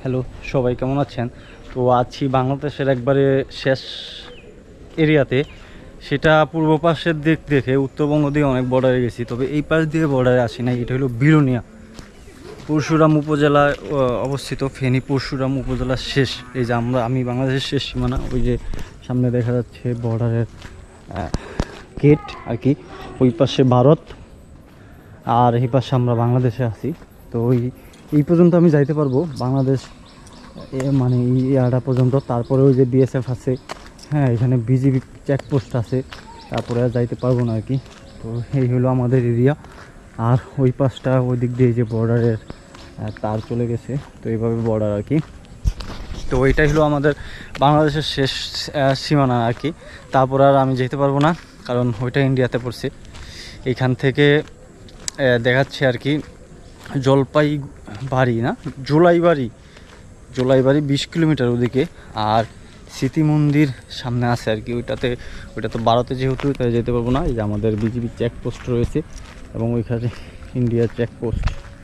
Hello সবাই কেমন আছেন? তো আছি বাংলাদেশের একবারে শেষ এরিয়াতে। সেটা পূর্ব পাশের দিক দেখে উত্তরবঙ্গ দিয়ে অনেক বর্ডারে গেছি। তবে এই পাশ দিয়ে বর্ডারে আসি না এটা হলো বিরুনিয়া। পরশুরাম উপজেলায় অবস্থিত। ফেনী পরশুরাম উপজেলার শেষ। এই যে আমরা, আমি বাংলাদেশের শেষ সীমানা, ওই যে সামনে দেখা যাচ্ছে বর্ডারের গেট আর কি, ওই পাশে ভারত। আর এই পাশে আমরা বাংলাদেশে আছি। তো ওই এই পর্যন্ত আমি যাইতে পারব। বাংলাদেশ মানে ইয়াটা পর্যন্ত। তারপরে ওই যে বিএসএফ আছে হ্যাঁ এখানে বিজিবি চেকপোস্ট আছে। তারপরে আর যাইতে পারব না আর কি। তো এই হলো আমাদের এরিয়া আর ওই পাশটা, ওই দিক দিয়ে যে বর্ডারের তার চলে গেছে। তো এইভাবে বর্ডার আর কি। তো এটাই হলো আমাদের বাংলাদেশের শেষ সীমানা আর কি। তারপর আর আমি যেতে পারব না, কারণ ওইটা ইন্ডিয়াতে পড়ছে। এইখান থেকে দেখাচ্ছে আর কি। জলপাই বাড়ি না জোলাই বাড়ি জোলাই বাড়ি বিশ কিলোমিটার ওদিকে। আর স্মৃতি মন্দির সামনে আছে আর কি, ওইটাতে, ওইটা তো বারোতে যেহেতু যেতে পারব না। এই যে আমাদের বিজিবি চেকপোস্ট রয়েছে এবং ওইখানে ইন্ডিয়ার চেকপোস্ট